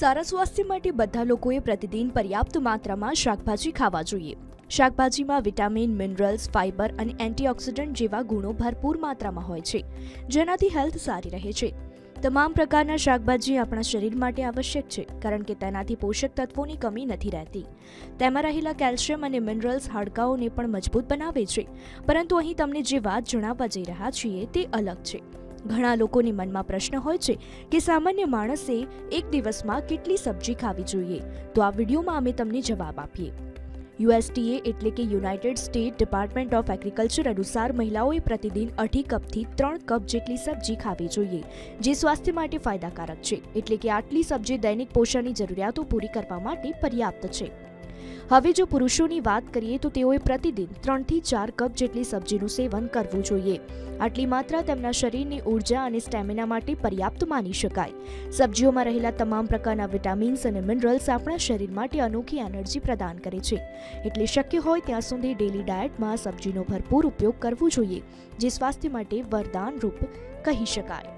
સારા સ્વાસ્થ્ય માટે બધા લોકોએ પ્રતિદિન પર્યાપ્ત માત્રામાં શાકભાજી ખાવા જોઈએ. શાકભાજીમાં વિટામિન, મિનરલ્સ ફાઇબર અને એન્ટીઓક્સિડન્ટ જેવા ગુણો ભરપૂર માત્રામાં હોય છે, જેનાથી હેલ્થ સારી રહે છે. તમામ પ્રકારના શાકભાજી આપણા શરીર માટે આવશ્યક છે, કારણ કે તેનાથી પોષક તત્વોની કમી નથી રહેતી. તેમાં રહેલા કેલ્શિયમ અને મિનરલ્સ હાડકાઓને પણ મજબૂત બનાવે છે, પરંતુ અહીં તમને જે વાત જણાવવા જઈ રહ્યા છીએ તે અલગ છે. ઘણા લોકોની મનમાં પ્રશ્ન હોય છે કે સામાન્ય માણસે એક દિવસમાં કેટલી સબ્જી ખાવી જોઈએ? તો આ વિડીયોમાં અમે તમને જવાબ આપીએ. યુએસટીએ એટલે કે United State Department of Agriculture અનુસાર મહિલાઓએ પ્રતિદિન અઢી કપથી ત્રણ કપ જેટલી સબ્જી ખાવી જોઈએ, જે સ્વાસ્થ્ય માટે ફાયદાકારક છે. એટલે કે આટલી સબ્જી દૈનિક પોષણની જરૂરિયાતો પૂરી કરવા માટે પર્યાપ્ત છે. હવે જો પુરુષોની વાત કરીએ તો તેઓએ પ્રતિદિન ત્રણથી ચાર કપ જેટલી સબ્જીનું સેવન કરવું જોઈએ. આટલી માત્રા તેમના શરીરની ઊર્જા અને સ્ટેમિના માટે પર્યાપ્ત માની શકાય. સબ્જીઓમાં રહેલા તમામ પ્રકારના વિટામિન્સ અને મિનરલ્સ આપણા શરીર માટે અનોખી એનર્જી પ્રદાન કરે છે. એટલે શક્ય હોય ત્યાં સુધી ડેલી ડાયટમાં સબ્જીનો ભરપૂર ઉપયોગ કરવો જોઈએ, જે સ્વાસ્થ્ય માટે વરદાન રૂપ કહી શકાય.